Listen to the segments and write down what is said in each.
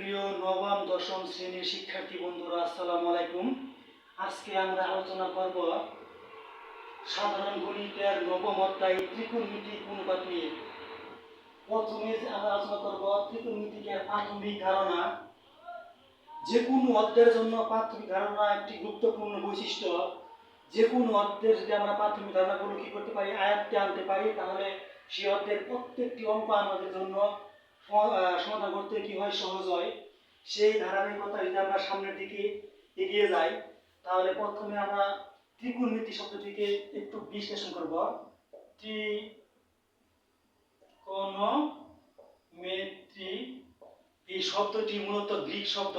প্রিয় নবম, দশম শ্রেণির শিক্ষার্থী বন্ধুরা, আসসালামু আলাইকুম। আজকে আমরা আলোচনা করব সাধারণ গণিতের নবম অধ্যায় অনুপাত নিয়ে। প্রথমে আমরা আলোচনা করব প্রাথমিক ধারণা। যে কোনো অধ্যায়ের জন্য প্রাথমিক ধারণা একটি গুরুত্বপূর্ণ বৈশিষ্ট্য। যে কোনো অধ্যায়ের যদি আমরা প্রাথমিক ধারণাগুলো কি করতে পারি, আয়ত্তে আনতে পারি, তাহলে সেই অধ্যায়ের প্রত্যেকটি অঙ্ক আমাদের জন্য সমাধান করতে কি হয়, সহজ হয়। সেই ধারাবাহিকতা যদি আমরা সামনের দিকে এগিয়ে যাই, তাহলে প্রথমে আমরা ত্রিকোণমিতি শব্দটিকে একটু বিশ্লেষণ করব। ত্রিকোণমিতি, এই শব্দটি মূলত গ্রিক শব্দ।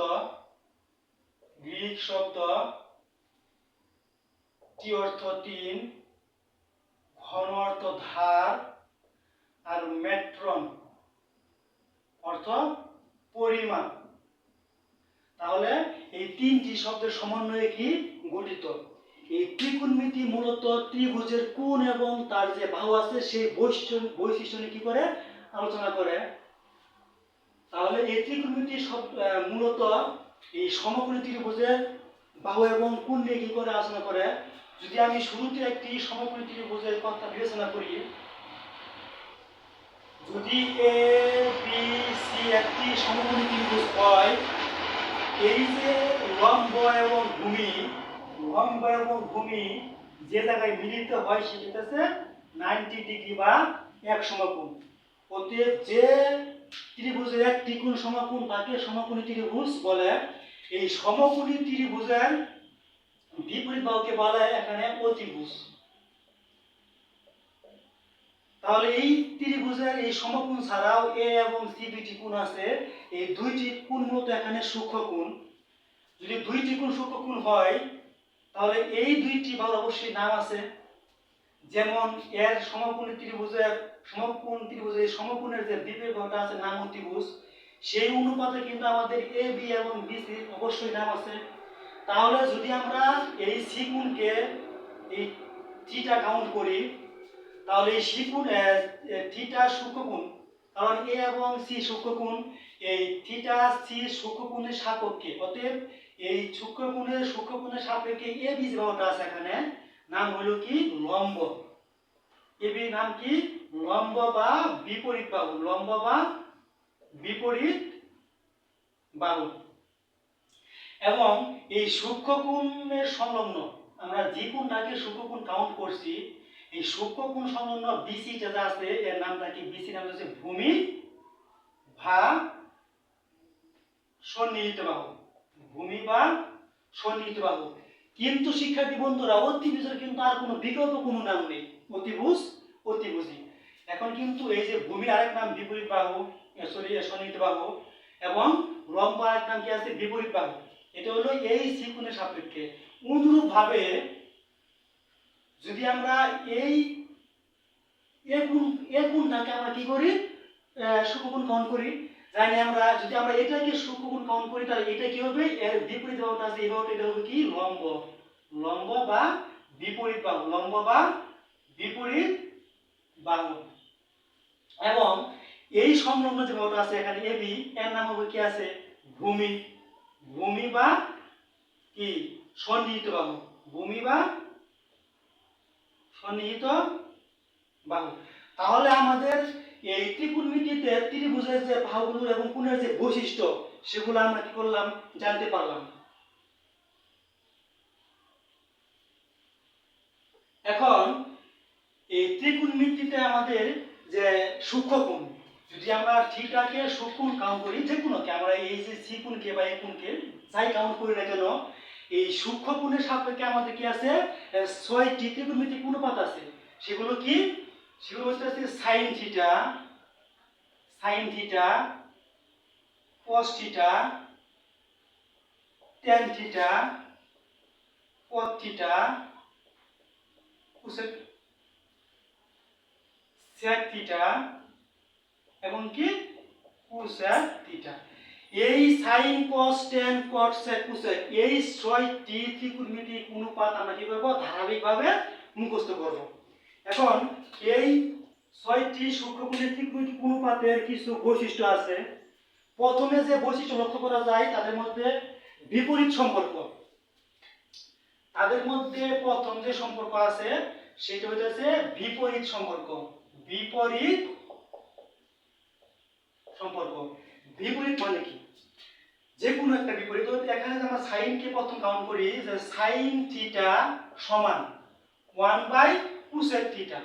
গ্রিক শব্দ টি অর্থ তিন ঘন অর্থ ধার আর মেট্রন অর্থ পরিমাণ। তাহলে এই তিনটি শব্দের সমন্বয়ে কি গঠিত? এই ত্রিকোণমিতি মূলত ত্রিভুজের কোণ এবং তার যে বাহু আছে সেই বৈশিষ্ট্য কি করে আলোচনা করে? তাহলে এই ত্রিকোণমিতি মূলত এই সমকোণী ত্রিভুজের বাহু এবং কোণ নিয়ে কি করে আলোচনা করে? যদি আমি শুরুতে একটি সমকোণী ত্রিভুজের কথা বিবেচনা করি, যদি এ একটি সমকোণী ত্রিভুজ হয়, এই যে লম্ব এবং ভূমি, লম্ব এবং ভূমি যে জায়গায় মিলিত হয় সেটা হচ্ছে নাইনটি ডিগ্রি বা এক সমকোণ। অতএব যে ত্রিভুজের একটি কোণ সমকোণ, তাকে সমকোণী ত্রিভুজ বলে। এই সমকোণী ত্রিভুজের বিপরীত বাহুকে বলা এখানে অতিভুজ তাহলে এই ত্রিভুজের এই সমকোণ ছাড়াও এ এবং সি দুইটি কোণ আছে। এই দুইটি কোণ মূলত এখানে সূক্ষ্ম কোণ। যদি দুইটি কোণ সূক্ষ্ম কোণ হয়, তাহলে এই দুইটি বাহুর অবশ্যই নাম আছে। যেমন এর সমকোণী ত্রিভুজের সমকোণ ত্রিভুজের সমকোণের যে বিপরীত আছে নাম ত্রিভুজ, সেই অনুপাতে কিন্তু আমাদের এ, বি এবং বি, সি অবশ্যই নাম আছে। তাহলে যদি আমরা এই সি কোণকে এই থিটা কাউন্ট করি তাহলে এই সি থিটা সূক্ষ্মকোণ, কারণ এ এবং সি সূক্ষ্মকোণ, এই থিটা, সি সূক্ষ্মকোণের সাপেক্ষে, অতএব এই সূক্ষ্মকোণের সূক্ষ্মকোণের সাপেক্ষে এ বি যে বাহুটা আছে এখানে, নাম হলো কি? লম্ব। এ বি নাম কি? লম্ব বা বিপরীত বাহু, লম্ব বা বিপরীত বাহু। এবং এই সূক্ষ্মকোণের সংলগ্ন, আমরা যে কোণটাকে সূক্ষ্মকোণ কাউন্ট করছি এই সূক্ষ্মকোণ সংলগ্ন বিসি যেটা আছে, এর নামটা কি? বিসি নাম হচ্ছে ভূমি, ভা, সন্নিহিত বাহু। ভূমি বা সন্নিহিত বাহু। কিন্তু শিক্ষার্থী বন্ধুরা, অতিভুজের কিন্তু আর কোনো বিকল্প কোনো নাম নেই। অতিভুজ, অতিভুজি। এখন কিন্তু এই যে ভূমির আরেক নাম বিপরীত বাহু সরি সন্নিহিত বাহু, এবং লম্ব আরেক নাম কি আছে? বিপরীত বাহু। এটা হলো এই সিকুণের সাপেক্ষে। অনুরূপ ভাবে যদি আমরা এই এ কোণ এ আমরা কি করি? সুকোণ গ্রহণ করি। জানি আমরা যদি আমরা এটাকে সুকোণ গ্রহণ করি, তাহলে এটা কি হবে? এর বিপরীত বাহুটা আছে, এই এটা হবে কি? লম্ব। লম্ব বা বিপরীত বাহু। লম্ব বা বিপরীত বাহু। এবং এই সংলগ্ন যে বাহুটা আছে, এখানে এবি এর নাম হবে কি আছে? ভূমি। ভূমি বা কি? সন্নিহিত বাহু। ভূমি বা সন্নিহিত বাহু। তাহলে আমাদের এই ত্রিকোণমিতিতে ত্রিভুজের যে বাহুগুলো এবং কোণের যে বৈশিষ্ট্য, সেগুলো আমরা কি করলাম? জানতে পারলাম। এখন এই ত্রিকোণমিতিতে আমাদের যে সূক্ষ্মকোণ যদি আমরা থিটাকে সূক্ষ্ম কাউন্ট করি, যে কোনোকে আমরা এই যে সি কোণকে বা এই কোণকে যাই কাউন্ট করি না কেন এই সূক্ষ্মকোণের সাপেক্ষে আমাদের কি আছে? ছয়টি ত্রিকোণমিতিক অনুপাত আছে। সেগুলো কি? সেগুলো হচ্ছে হচ্ছে sine theta sine theta cos theta tan theta cot theta cosec sec theta এবং কি? কোসেক থিটা এই sine cos tan cot sec cosec এই ছয়টি ত্রিকোণমিতিক অনুপাত আমরা কি করব? ধারাবাহিকভাবে মুখস্থ করব। এখন এই ছয়টি সূক্ষ্মকোণের ত্রিকোণমিতিক অনুপাতের কিছু বৈশিষ্ট্য আছে। প্রথমে যে বৈশিষ্ট্য লক্ষ্য করা যায়, তাদের মধ্যে বিপরীত সম্পর্ক। তাদের মধ্যে প্রথম যে সম্পর্ক আছে, সেটা হচ্ছে বিপরীত সম্পর্ক। বিপরীত সম্পর্ক। বিপরীত মানে কি? যে কোনো একটা বিপরীত ধরুন এখানে যে আমরা সাইনকে প্রথম কাউন্ট করি, যে সাইন থিটা সমান one by cosec theta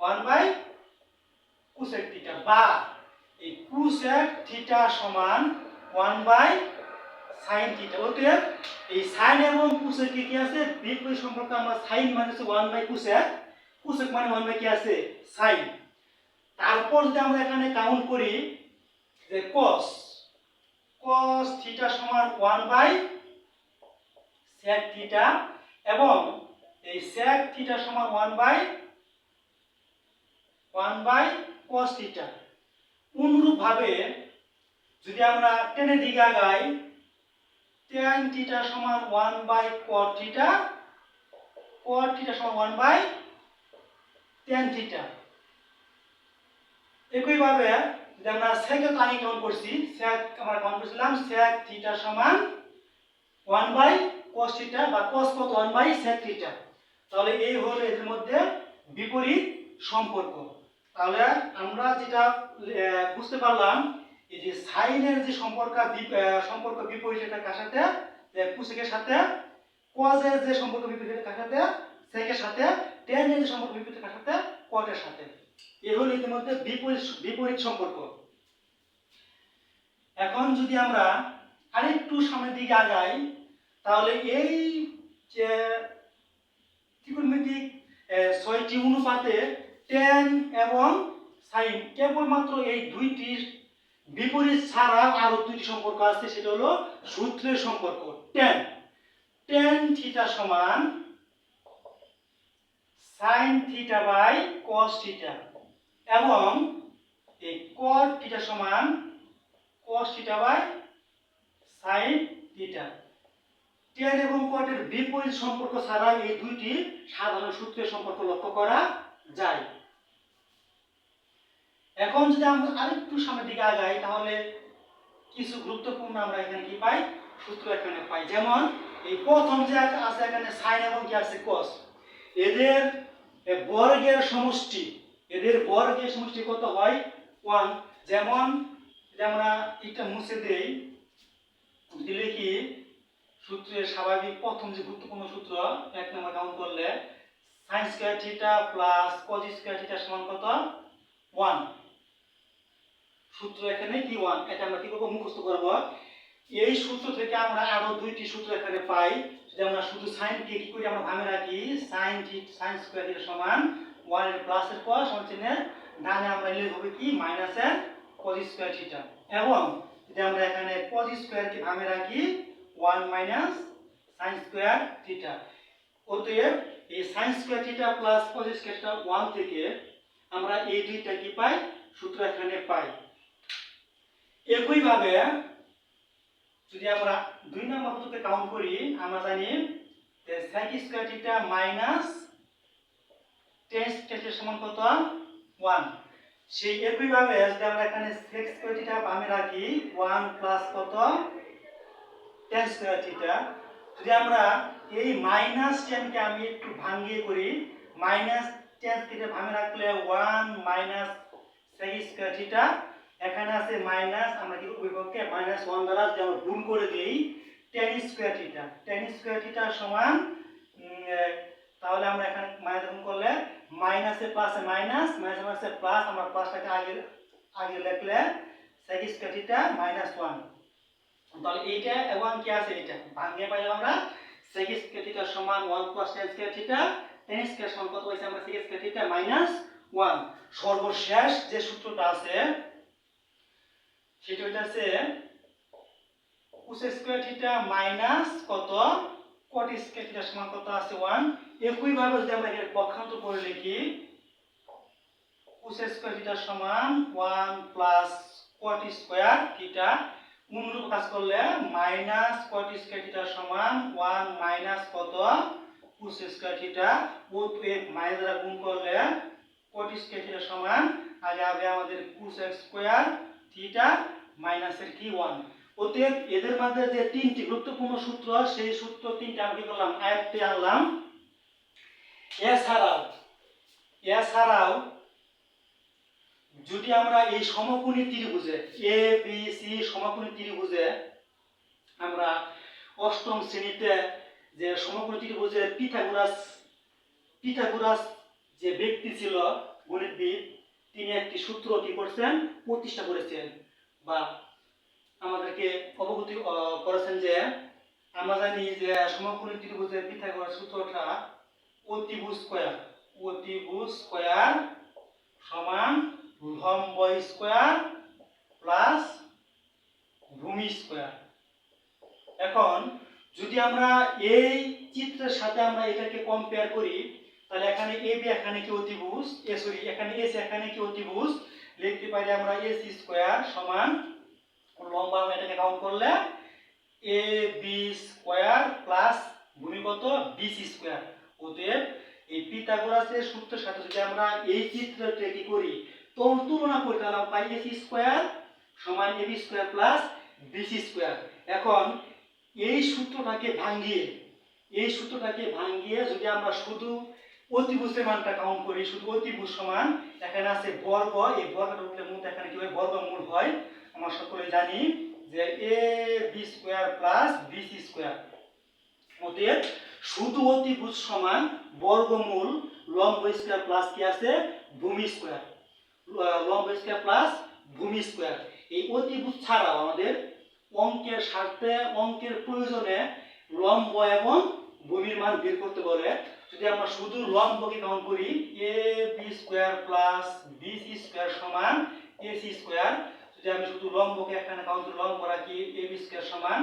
one by cosec theta বা এই কুসেক থিটা সমান ওয়ান বাই সাইন থিটা অতএব এই সাইন এবং কুসেক কি কি আছে? বিপরীত সম্পর্ক আমরা সাইন মানে হচ্ছে ওয়ান বাই কুসেক কুসেক মানে ওয়ান বাই কি আছে? সাইন তারপর যদি আমরা এখানে কাউন্ট করি যে কস কস থিটা সমান ওয়ান বাই sec থিটা এবং এই sec থিটা সমান one by one by cos theta অনুরূপভাবে যদি আমরা টেনের দিকে আগাই, tan থিটা সমান one by cot theta cot theta সমান ওয়ান বাই tan থিটা একইভাবে যদি আমরা তো আগে কাউন্ট করছি সেক আমরা কাউন্ট করছিলাম সেক থিটা সমান ওয়ান বাই cos থিটা বা cos কত? ওয়ান বাই sec থিটা তাহলে এই হলো এদের মধ্যে বিপরীত সম্পর্ক। তাহলে আমরা যেটা বুঝতে পারলাম, এই যে সাইনের যে সম্পর্ক সম্পর্ক বিপরীত এটা কার সাথে কুসেকের সাথে কজের যে সম্পর্ক বিপরীত কার সাথে সেকের সাথে টেনের যে সম্পর্ক বিপরীত কার সাথে কটের সাথে। এ হলো ইতিমধ্যে বিপরীত বিপরীত সম্পর্ক। এখন যদি আমরা আরেকটু সামনের দিকে আগাই, তাহলে এই যে ত্রিকোণমিতিক ছয়টি অনুপাতে টেন এবং সাইন কেবলমাত্র এই দুইটির বিপরীত ছাড়া আরও দুইটি সম্পর্ক আছে, সেটা হলো সূত্রের সম্পর্ক টেন টেন থিটা সমান sine theta by cos theta এবং এই কট থিটা সমান cos theta by sine theta tan এবং কটের বিপরীত সম্পর্ক ছাড়া এই দুইটি সাধারণ সূত্রের সম্পর্ক লক্ষ্য করা যায়। এখন যদি আমরা আরেকটু সামনের দিকে আগাই, তাহলে কিছু গুরুত্বপূর্ণ আমরা এখানে কি পাই? সূত্র এখানে পাই। যেমন, এই প্রথম যে আছে এখানে সাইন এবং কি আছে? cos এদের বর্গের সমষ্টি এদের বর্গের সমষ্টি কত হয়? ওয়ান যেমন আমরা এটা মুছে দেই, যদি লিখি, সূত্রের স্বাভাবিক প্রথম যে গুরুত্বপূর্ণ সূত্র, এক নম্বর কাউন্ট করলে sine square theta plus cos square theta সমান কত? ওয়ান সূত্র এখানে কি ওয়ান এটা আমরা কি করব? মুখস্থ করব। এই সূত্র থেকে আমরা আরও দুইটি সূত্র এখানে পাই। যদি আমরা শুধু সাইন কে কি করি, আমরা ভাঙে রাখি sine theta sine square theta সমান ওয়ান প্লাসের পর সমান ডানে আমরা লিখে হবে কি মাইনাসের কজ স্কোয়ার থিটা এবং যদি আমরা এখানে কজ স্কোয়ারকে ভাঙে রাখি one minus sine square theta অতএব এই sine square theta plus cos square theta one থেকে আমরা এই দুইটা কি পাই? সূত্র এখানে পাই। একইভাবে যদি আমরা দুই নম্বর কাউন্ট করি, আমরা জানি যে square theta minus tan square সমান কত ওয়ান সেই একইভাবে যদি আমরা এখানে sec স্কয়ার থিটা বামে রাখি ওয়ান প্লাস কত? টেন স্কয়ার থিটা যদি আমরা এই মাইনাস টেনকে আমি একটু ভাঙ্গিয়ে করি মাইনাস টেন থিটা ভাঙে রাখলে one minus sec square theta এখানে আছে মাইনাস আমরা কি বিভক্তকে মাইনাস ওয়ান দ্বারা যদি আমরা গুণ করে দিই tan square theta tan square theta সমান তাহলে আমরা এখানে মাইনাস গুণ করলে মাইনাসে প্লাসে মাইনাস মাইনাসে মাইনাসে প্লাস আমরা প্লাসটাকে আগে আগে লিখলে sec square theta minus one তাহলে এইটা এবং কি আছে এটা ভাঙিয়ে পাইলাম আমরা সেক স্কোয়ার থিটা সমান one plus tan square theta tan square সমান কত হয়েছে আমরা? Sec square theta minus one সর্বশেষ যে সূত্রটা আছে, সেটা হইতাছে কোস স্কয়ার থিটা মাইনাস কত? কট স্কয়ার থিটা সমান কত আছে? 1 একই ভাবে যদি আমরা এর পক্ষান্তর করে লিখি কোস স্কয়ার থিটা সমান 1 প্লাস কট স্কয়ার থিটা অনুরূপ কাজ করলে মাইনাস কট স্কয়ার থিটা সমান 1 মাইনাস কত? কোস স্কয়ার থিটা ও এক মাইনাস দ্বারা গুণ করলে কট স্কয়ার থিটা সমান আগে হবে আমাদের কোস স্কয়ার থিটা মাইনাসের কি? ওয়ান অতএব এদের মধ্যে যে তিনটি গুরুত্বপূর্ণ সূত্র, সেই সূত্র তিনটা আমি কি করলাম? আয়ত্তে আনলাম। এছাড়াও এছাড়াও যদি আমরা এই সমকোণী ত্রিভুজে এ বি সি সমকোণী ত্রিভুজে আমরা অষ্টম শ্রেণীতে যে সমকোণী ত্রিভুজে পিথাগোরাস পিথাগোরাস যে ব্যক্তি ছিল, গণিতবিদ, তিনি একটি সূত্র কি করছেন? প্রতিষ্ঠা করেছেন বা আমাদেরকে অবগতি করেছেন যে আমরা জানি যে সমকোণী ত্রিভুজের পিথাগোরাস সূত্রটা অতিভুজ স্কয়ার। অতিভুজ স্কয়ার সমান লম্ব স্কোয়ার প্লাস ভূমি স্কোয়ার। এখন যদি আমরা এই চিত্রের সাথে আমরা এটাকে কম্পেয়ার করি, তাহলে এখানে এ, বি, এখানে কি অতিভুজ? এ সরি এখানে এস এখানে কি অতিভুজ? লিখতে পারি আমরা এস স্কোয়ার সমান, লম্বা আমরা এটাকে কাউন্ট করলে, এ, বি, স্কোয়ার প্লাস ভূমি কত? BC square. অতএব এই পিথাগোরাসের সূত্রের সাথে যদি আমরা এই চিত্রটা কি করি তো তুলনা করি তাহলে পাই এসি স্কয়ার সমান AB square plus BC square এখন এই সূত্রটাকে ভাঙিয়ে, এই সূত্রটাকে ভাঙিয়ে যদি আমরা শুধু অতিভুজের মানটা কাউন্ট করি, শুধু অতিভুজ সমান, এখানে আছে বর্গ, এই বর্গটা উঠলে মূল এখানে কি হয় বর্গমূল হয়, আমরা সকলে জানি যে A B square plus BC square অতএব শুধু অতিভুজ সমান বর্গমূল লম্ব স্কোয়ার প্লাস কি আছে? ভূমি স্কোয়ার। লম্ব স্কোয়ার প্লাস ভূমি স্কোয়ার। এই অতিভুজ ছাড়াও আমাদের অঙ্কের স্বার্থে, অঙ্কের প্রয়োজনে লম্ব এবং ভূমির মান বের করতে বলে যদি আমরা শুধু লম্বকে কাউন্ট করি, A, B square plus B C square সমান এসি স্কোয়ার। যদি আমি শুধু লম্বকে এখানে কাউন্ট লম্ব রাখি, এ বি স্কোয়ার সমান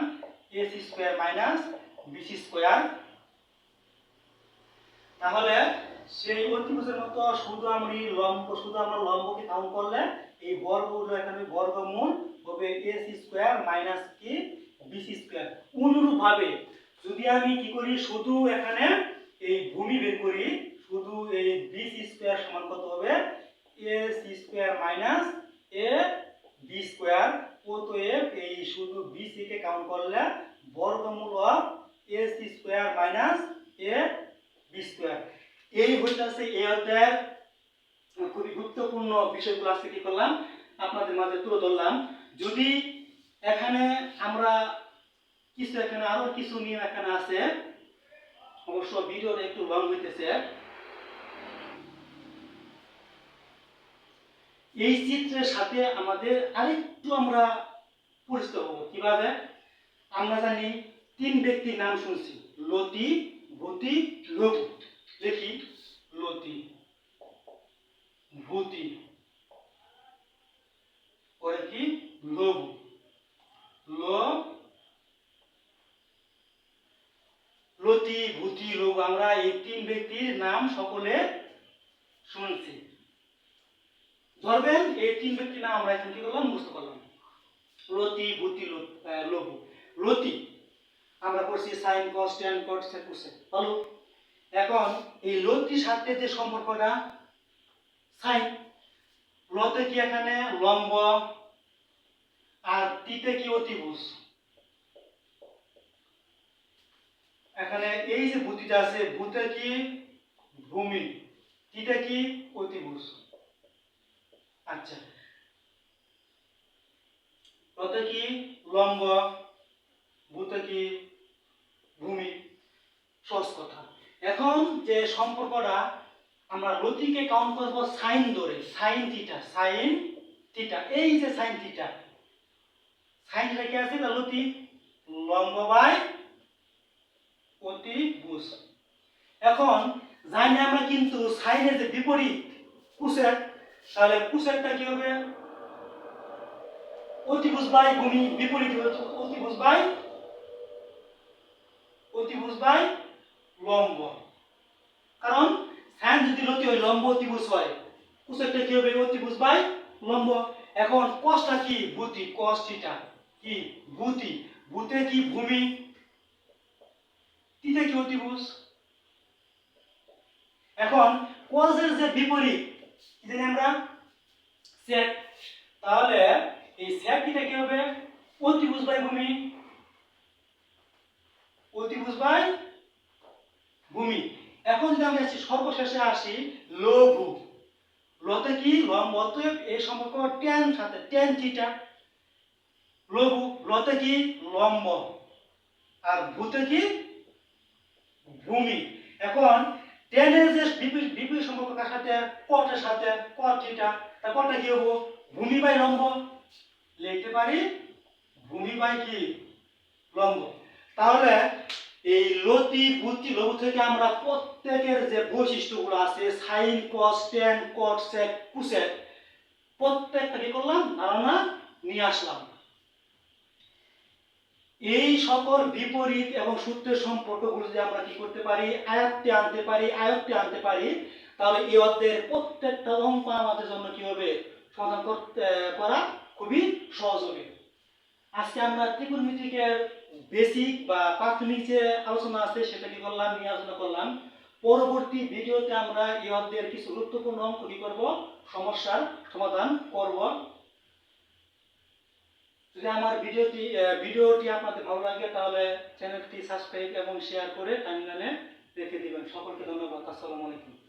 AC square minus B C square. তাহলে সেই অতিভুজের মতো শুধু আমি লম্ব, শুধু আমরা লম্বকে কাউন্ট করলে? এই বর্গগুলো এখানে বর্গমূল হবে এসি স্কোয়ার মাইনাস কি বিসি স্কোয়ার অনুরূপভাবে যদি আমি কি করি? শুধু এখানে এই ভূমি বের করি, শুধু এই বিসি স্কোয়ার সমান কত হবে? A C square minus A B square অতএব এই শুধু বিসি কে কাউন্ট করলে বর্গমূল of A C square minus A B এই হইতাছে এই অধ্যায়ের খুবই গুরুত্বপূর্ণ বিষয়গুলো আজকে কি করলাম? আপনাদের মাঝে তুলে ধরলাম। যদি এখানে আমরা কিছু এখানে আরও কিছু নিয়ম এখানে আছে, অবশ্য ভিডিওটা একটু লং হইতেছে। এই চিত্রের সাথে আমাদের আরেকটু আমরা পরিচিত হব। কীভাবে আমরা জানি তিন ব্যক্তির নাম শুনছি, লতি ভূতি লঘু দেখি লতি। ভূতি। পরে কি? লঘু ল লতি ভূতি লঘু আমরা এই তিন ব্যক্তির নাম সকলে শুনছি। ধরবেন এই তিন ব্যক্তির নাম আমরা এখন কি করলাম মুখস্থ করলাম লতি ভূতি লো- আহ, লতি। আমরা করছি সাইন, কস, ট্যান, কট করছে ভালো এখন এই লতির সাথে যে সম্পর্কটা, সাইন লতে কি এখানে লম্ব আর তিতে কি অতিভুজ? এখানে এই যে ভূতিটা আছে, ভূতে কি ভূমি তিতে কি অতিভুজ? আচ্ছা। লতে কি লম্ব, ভূতে কি ভূমি, সহজ কথা। এখন যে সম্পর্কটা আমরা লতিকে কাউন্ট করব সাইন ধরে সাইন থিটা সাইন থিটা এই যে সাইন থিটা সাইন থিটা কি আছে লতি লম্ব বাই অতিভুজ এখন জানি আমরা কিন্তু সাইনের যে বিপরীত কুসের, তাহলে কুসেরটা কি হবে? অতিভুজ বাই ভূমি, বিপরীত অতিভুজ বাই অতিভুজ বাই লম্ব। কারণ সাইন যদি লতি হয়, লম্ব অতিভুজ হয় কুসেরটা কি হবে? অতিভুজ বাই লম্ব। এখন কসটা কি? ভূতি। কস থিটা কি? ভূতি। ভূতে কি ভূমি? তিতে কি অতিভুজ? এখন কসের যে বিপরীত, কি জানি আমরা? সেট তাহলে এই দিটা কি হবে? অতিভুজ বাই ভূমি। অতিভুজ বাই ভূমি। এখন যদি আমি আসি, সর্বশেষে আসি লঘু। লতে কি? লম্ব অতএব এই সম্পর্ক ট্যান সাথে ট্যান থিটা লঘু, লতে কি? লম্ব। আর ভূতে কি? ভূমি। এখন টেনের যে বিপরীত বিপরীত সম্পর্ক সাথে? কটের সাথে কট থিটা তা কটটা কি হব? ভূমি বাই লম্ব। লিখতে পারি ভূমি বাই কি? লম্ব। তাহলে এই লতি বুদ্ধি লঘু থেকে আমরা প্রত্যেকের যে বৈশিষ্ট্যগুলো আছে, sine cos tan cot sec cosec প্রত্যেকটা কি করলাম? ধারণা নিয়ে আসলাম। এই সকল বিপরীত এবং সূত্রের সম্পর্কগুলো যদি আমরা কি করতে পারি, আয়ত্তে আনতে পারি, আয়ত্তে আনতে পারি, তাহলে এই অধ্যায়ের প্রত্যেকটা অঙ্ক আমাদের জন্য কি হবে? সমাধান করতে, করা খুবই সহজ হবে। আজকে আমরা ত্রিকোণমিতিকের বেসিক বা প্রাথমিক যে আলোচনা আছে সেটা কি করলাম, নিয়ে আলোচনা করলাম। পরবর্তী ভিডিওতে আমরা এই অধ্যায়ের কিছু গুরুত্বপূর্ণ অঙ্ক কি করব, সমস্যার সমাধান করব। যদি আমার ভিডিওটি ভিডিওটি আপনাদের ভালো লাগে, তাহলে চ্যানেলটি সাবস্ক্রাইব এবং শেয়ার করে টাইমলাইনে রেখে দিবেন। সকলকে ধন্যবাদ। আসসালামু আলাইকুম।